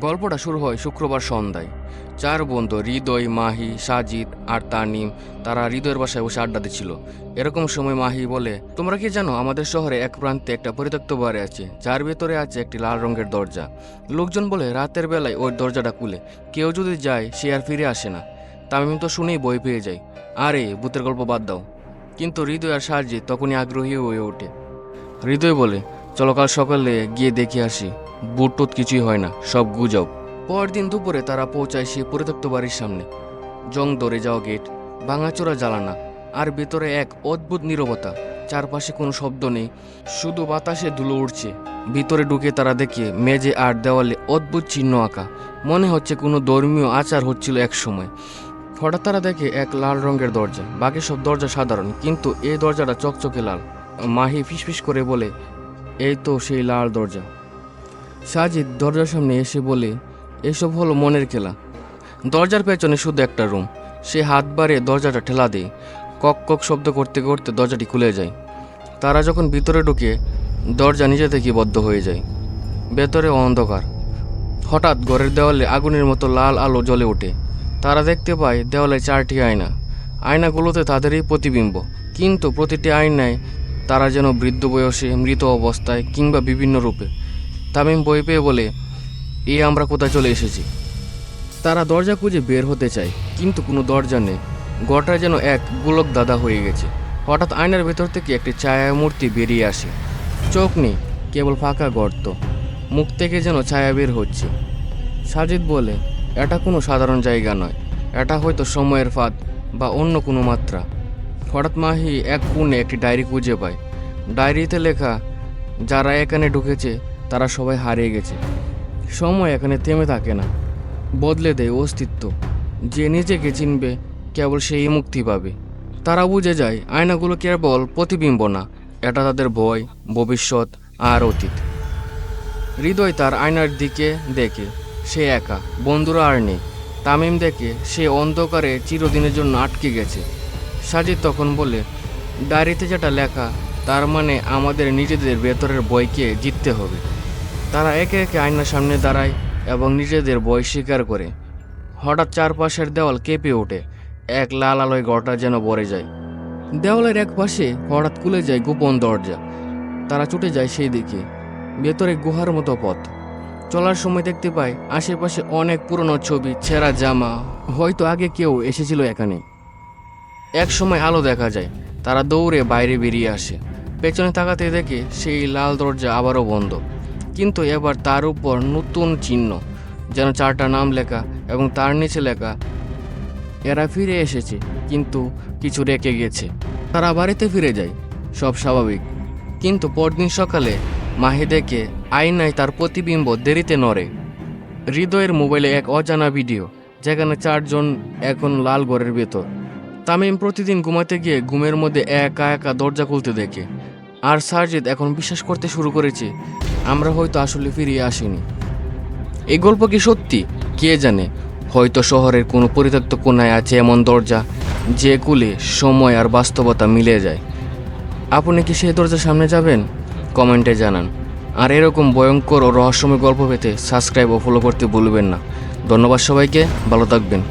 গল্পটা শুরু হয় শুক্রবার সন্ধ্যায়। চার বন্ধু হৃদয়, মাহি, সাজিদ আর তানিম, তারা হৃদয়ের বাসায় বসে আড্ডা দিচ্ছিল। এরকম সময় মাহি বলে, তোমরা কি জানো, আমাদের শহরে এক প্রান্তে একটা পরিত্যক্ত বাড়ি আছে, যার ভেতরে আছে একটি লাল রঙের দরজা। লোকজন বলে, রাতের বেলায় ওই দরজাটা খুলে, কেউ যদি যায়, সে আর ফিরে আসে না। তামিম তো শুনেই বই পেয়ে যায়। আরে, ভূতের গল্প বাদ দাও। কিন্তু হৃদয় আর সাজিদ তখনই আগ্রহী হয়ে ওঠে। হৃদয় বলে, চলো কাল সকালে গিয়ে দেখে আসি। বুট কিছুই হয় না, সব গুজব। পরদিন দুপুরে তারা পৌঁছায় সে পরিত্যক্ত বাড়ির সামনে। জং ধরে যাওয়া গেট, ভাঙাচোরা জ্বালানা, আর ভেতরে এক অদ্ভুত নীরবতা। চারপাশে কোনো শব্দ নেই, শুধু বাতাসে ধুলো উড়ছে। ভিতরে ঢুকে তারা দেখে মেঝে আর দেওয়ালে অদ্ভুত চিহ্ন আঁকা। মনে হচ্ছে কোনো ধর্মীয় আচার হচ্ছিল এক সময়। হঠাৎ তারা দেখে এক লাল রঙের দরজা, বাকি সব দরজা সাধারণ, কিন্তু এই দরজাটা চকচকে লাল। মাহি ফিসফিস করে বলে, এই তো সেই লাল দরজা। সাজিদ দরজার সামনে এসে বলে, এসব হলো মনের খেলা। দরজার পেছনে শুধু একটা রুম। সে হাত বাড়িয়ে দরজাটা ঠেলা দেয়। কক কক শব্দ করতে করতে দরজাটি খুলে যায়। তারা যখন ভিতরে ঢুকে, দরজা নিজে থেকে বদ্ধ হয়ে যায়। ভেতরে অন্ধকার। হঠাৎ ঘরের দেওয়ালে আগুনের মতো লাল আলো জ্বলে ওঠে। তারা দেখতে পায়, দেওয়ালে চারটি আয়না। আয়নাগুলোতে তাদেরই প্রতিবিম্ব। কিন্তু প্রতিটি আয়নায় তারা যেন বৃদ্ধ বয়সে মৃত অবস্থায় কিংবা বিভিন্ন রূপে তামিম বই পেয়ে বলে, এ আমরা কোথায় চলে এসেছি? তারা দরজা খুঁজে বের হতে চায়, কিন্তু কোনো দরজা নেই। গড়টা যেন এক গোলক দাদা হয়ে গেছে। হঠাৎ আয়নার ভেতর থেকে একটি ছায়া মূর্তি বেরিয়ে আসে। চোখ নেই, কেবল ফাঁকা গর্ত। মুখ থেকে যেন ছায়া বের হচ্ছে। সাজিদ বলে, এটা কোনো সাধারণ জায়গা নয়। এটা হয়তো সময়ের ফাঁদ বা অন্য কোনো মাত্রা। হঠাৎ মাহি এক কোণে একটি ডায়েরি খুঁজে পায়। ডায়েরিতে লেখা, যারা এখানে ঢুকেছে তারা সবাই হারিয়ে গেছে। সময় এখানে থেমে থাকে না। বদলে দেয় অস্তিত্ব। যে নিজেকে চিনবে, কেবল সেই মুক্তি পাবে। তারা বুঝে যায়, আয়নাগুলো কেবল প্রতিবিম্ব না, এটা তাদের ভয়, ভবিষ্যৎ আর অতীত। হৃদয় তার আয়নার দিকে দেখে, সে একা, বন্ধুরা আর নেই। তামিম দেখে, সে অন্ধকারে চিরদিনের জন্য আটকে গেছে। সাজিদ তখন বলে, ডায়েরিতে যেটা লেখা, তার মানে আমাদের নিজেদের ভেতরের বইকে জিততে হবে। তারা একে একে আয়নার সামনে দাঁড়ায় এবং নিজেদের বই স্বীকার করে। হঠাৎ চারপাশের দেওয়াল কেঁপে ওঠে। এক লাল আলোয় গড়টা যেন ভরে যায়। দেওয়ালের এক পাশে হঠাৎ খুলে যায় গোপন দরজা। তারা ছুটে যায় সেই দিকে ভেতরে গুহার মতো পথ। চলার সময় দেখতে পায়, আশেপাশে অনেক পুরনো ছবি, ছেঁড়া জামা। হয়তো আগে কেউ এসেছিল এখানে। এক সময় আলো দেখা যায়। তারা দৌড়ে বাইরে বেরিয়ে আসে। পেছনে তাকাতে দেখে সেই লাল দরজা আবারও বন্ধ। কিন্তু এবার তার উপর নতুন চিহ্ন, যেন চারটা নাম লেখা এবং তার নিচে লেখা, এরা ফিরে এসেছে, কিন্তু কিছু রেখে গেছে। তারা বাড়িতে ফিরে যায়, সব স্বাভাবিক। কিন্তু পরদিন সকালে মাহি দেখে আয়নায় তার প্রতিবিম্ব দেরিতে নড়ে। হৃদয়ের মোবাইলে এক অজানা ভিডিও, যেখানে চারজন এখন লাল ঘরের ভেতর। তামিম প্রতিদিন ঘুমাতে গিয়ে ঘুমের মধ্যে একা একা দরজা খুলতে দেখে। আর সার্জিদ এখন বিশ্বাস করতে শুরু করেছে আমরা হয়তো আসলে ফিরিয়ে আসিনি। এই গল্প কি সত্যি? কে জানে? হয়তো শহরের কোনো পরিত্যক্ত কোনায় আছে এমন দরজা যে কুলে সময় আর বাস্তবতা মিলে যায়। আপনি কি সেই দরজার সামনে যাবেন? কমেন্টে জানান। আর এরকম ভয়ঙ্কর ও রহস্যময় গল্প পেতে সাবস্ক্রাইব ও ফলো করতে ভুলবেন না। ধন্যবাদ সবাইকে, ভালো থাকবেন।